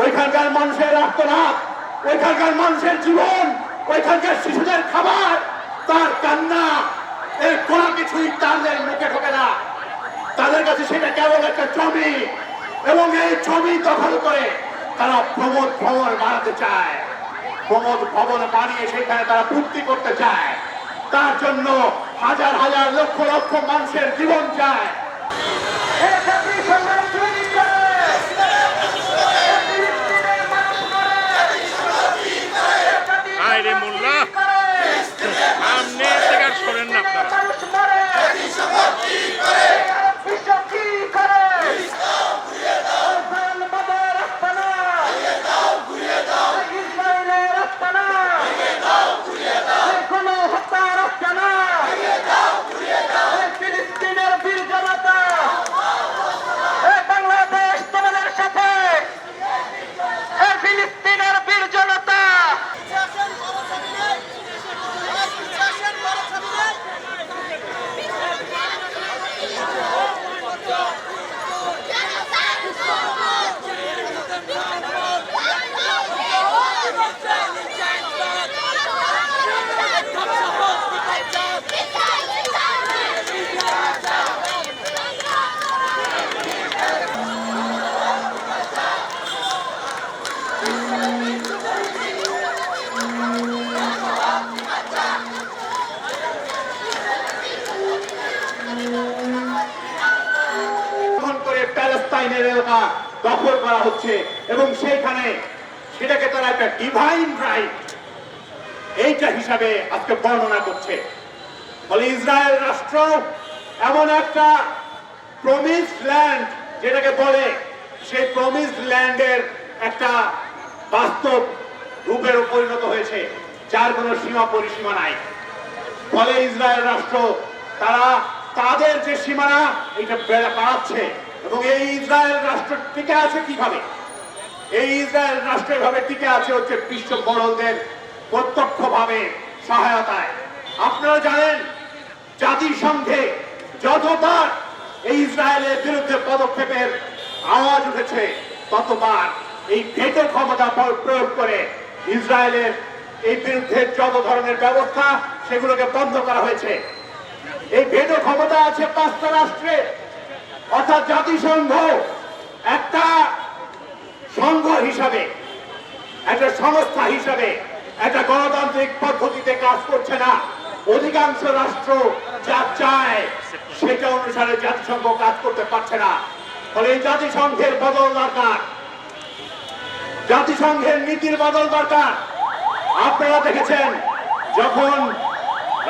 ওইখানকার মানুষের আত্মনাথ ওইখানকার মানুষের জীবন, ওইখানকার শিশুদের খাবার, তার কান্না, এর কোনো কিছুই তাদের মুখে ঢোকে না। তাদের কাছে সেটা কেবল একটা জমি এবং এই জমি দখল করে তারা প্রমোদ ভবন বানাতে চায়। প্রমোদ ভবন বানিয়ে সেখানে তারা পূর্তি করতে চায়। তার জন্য হাজার হাজার লক্ষ লক্ষ মানুষের জীবন চায় আরে মোল্লা সামনে থেকে আর সরেন না আপনারা ফিলিস্তিনের বীর জনতা এ বাংলাদেশ তোমাদের সাথে এ ফিলিস্তিনের বীর জনতা শাসন বড় ছবি নাই শাসন বড় ছবি নাই গ্রহণ করে প্যালেস্তাইনের এলাকা দখল করা হচ্ছে এবং সেইখানে সেটাকে তারা একটা ডিভাইন রাইট এইটা হিসাবে আজকে বর্ণনা করছে। ফলে ইসরায়েল রাষ্ট্র এমন একটা প্রমিস ল্যান্ড যেটাকে বলে সেই প্রমিস ল্যান্ডের একটা বাস্তব রূপের পরিণত হয়েছে, যার কোনো সীমা পরিসীমা নাই। ফলে ইসরায়েল রাষ্ট্র তারা তাদের যে সীমানা এটা বেড়া বাড়াচ্ছে এবং এই ইসরায়েল রাষ্ট্র টিকে আছে কীভাবে? এই ইসরায়েল রাষ্ট্র এভাবে টিকে আছে হচ্ছে বিশ্ব বড়দের প্রত্যক্ষভাবে, সহায়তায়। আপনারা জানেন, জাতিসংঘে যতবার এই ইসরায়েলের বিরুদ্ধে পদক্ষেপের আওয়াজ উঠেছে, ততবার এই ভেটো ক্ষমতা প্রয়োগ করে ইসরায়েলের এই বিরুদ্ধে যত ধরনের ব্যবস্থা সেগুলোকে বন্ধ করা হয়েছে। এই ভেটো ক্ষমতা আছে পাঁচটা রাষ্ট্রে। অর্থাৎ জাতিসংঘ একটা সংঘ হিসাবে, একটা সংস্থা হিসাবে, একটা গণতান্ত্রিক পদ্ধতিতে কাজ করছে না। অধিকাংশ রাষ্ট্র যা চায়, সেটা অনুসারে জাতিসংঘ কাজ করতে পারছে না। ফলে জাতিসংঘের বদল দরকার। জাতিসংঘের নীতির বদল দরকার। আপনারা দেখেছেন, যখন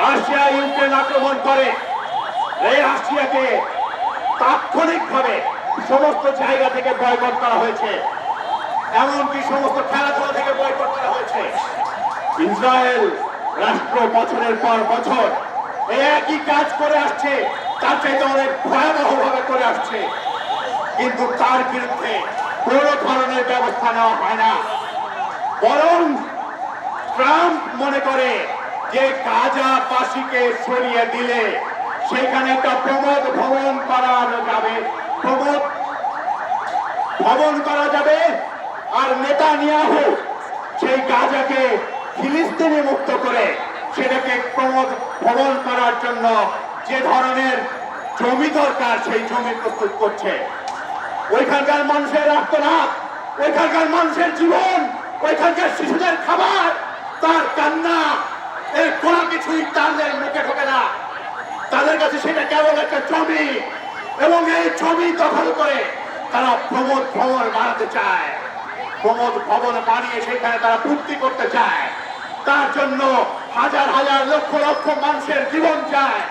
রাশিয়া ইউক্রেন আক্রমণ করে এই রাশিয়াকে তাৎক্ষণিকভাবে সমস্ত জায়গা থেকে বয়কট করা হয়েছে। এমনকি সমস্ত খেলাধুলা থেকে বয়কট করা হয়েছে। ইসরায়েল রাষ্ট্র বছরের পর বছর একই কাজ করে আসছে, তার চাইতে অনেক ভয়াবহ ভাবে করে আসছে। কিন্তু তার বিরুদ্ধে কোন ধরনের ব্যবস্থা নেওয়া হয় না। বরং ট্রাম্প মনে করে যে গাজাবাসীকে সরিয়ে দিলে সেখানে একটা প্রমোদ ভবন করা যাবে। প্রমোদ ভবন করা যাবে আর নেতা নিয়াহু সেই গাজাকে ফিলিস্তিনি মুক্ত করে সেটাকে প্রমোদ ভবন করার জন্য যে ধরনের জমি দরকার সেই জমি প্রস্তুত করছে। ওইখানকার মানুষের আত্মনাথ ওইখানকার মানুষের জীবন, ওইখানকার শিশুদের খাবার, তার কান্না, এর কোনো কিছুই তাদের মুখে ঢোকে না তাদের কাছে সেটা কেবল একটা ছবি। এবং এই ছবি দখল করে তারা প্রমোদ ভবন বানাতে চায়। প্রমোদ ভবন বানিয়ে সেখানে তারা পূর্তি করতে চায়। তার জন্য হাজার হাজার লক্ষ লক্ষ মানুষের জীবন চায়